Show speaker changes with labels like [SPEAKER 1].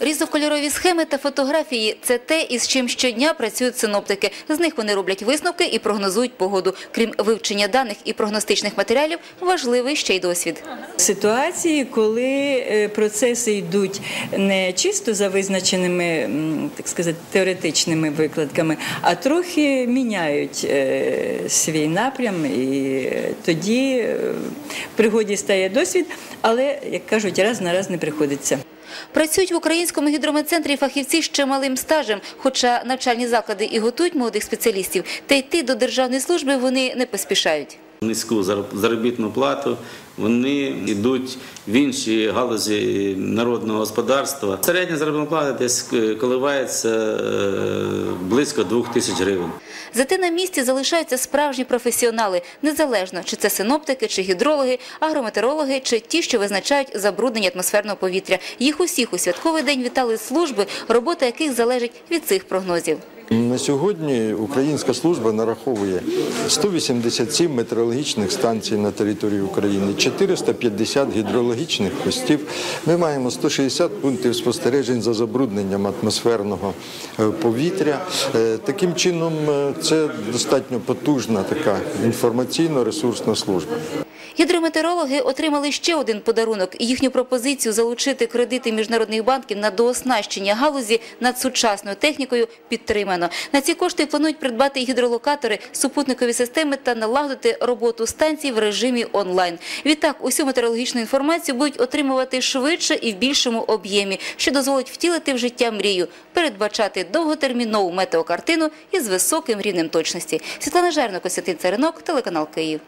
[SPEAKER 1] Різнокольорові схеми та фотографії – це те, із чим щодня працюють синоптики. З них вони роблять висновки і прогнозують погоду. Крім вивчення даних і прогностичних матеріалів, важливий ще й досвід.
[SPEAKER 2] Ситуації, коли е, процеси йдуть не чисто за визначеними, так сказати, теоретичними викладками, а трохи міняють е, свій напрям, і е, тоді пригоді стає досвід, але, як кажуть, раз на раз не приходиться.
[SPEAKER 1] Працюють в Українському гідрометцентрі фахівці з чималим стажем, хоча навчальні заклади і готують молодих спеціалістів, та йти до державної служби вони не поспішають.
[SPEAKER 3] Низьку зар- заробітну плату, вони йдуть в інші галузі народного господарства. Середня заробітна плата десь е, коливається е, близько двох тисяч гривень.
[SPEAKER 1] Зате на місці залишаються справжні професіонали, незалежно чи це синоптики, чи гідрологи, агрометеорологи, чи ті, що визначають забруднення атмосферного повітря. Їх усіх у святковий день вітали служби, робота яких залежить від цих прогнозів.
[SPEAKER 4] На сьогодні українська служба нараховує 187 метеорологічних станцій на території України, 450 гідрологічних постів. Ми маємо 160 пунктів спостережень за забрудненням атмосферного е, повітря. Е, Таким чином, е, це достатньо потужна така інформаційно-ресурсна служба.
[SPEAKER 1] Гідрометеорологи отримали ще один подарунок. Їхню пропозицію залучити кредити міжнародних банків на дооснащення галузі над сучасною технікою підтримано. На ці кошти планують придбати гідролокатори, супутникові системи та налагодити роботу станцій в режимі онлайн. Відтак, усю метеорологічну інформацію будуть отримувати швидше і в більшому об'ємі, що дозволить втілити в життя мрію, передбачати довготермінову метеокартину із високим рівнем точності. Світлана Жерно, Костянтин Царинок, телеканал Київ.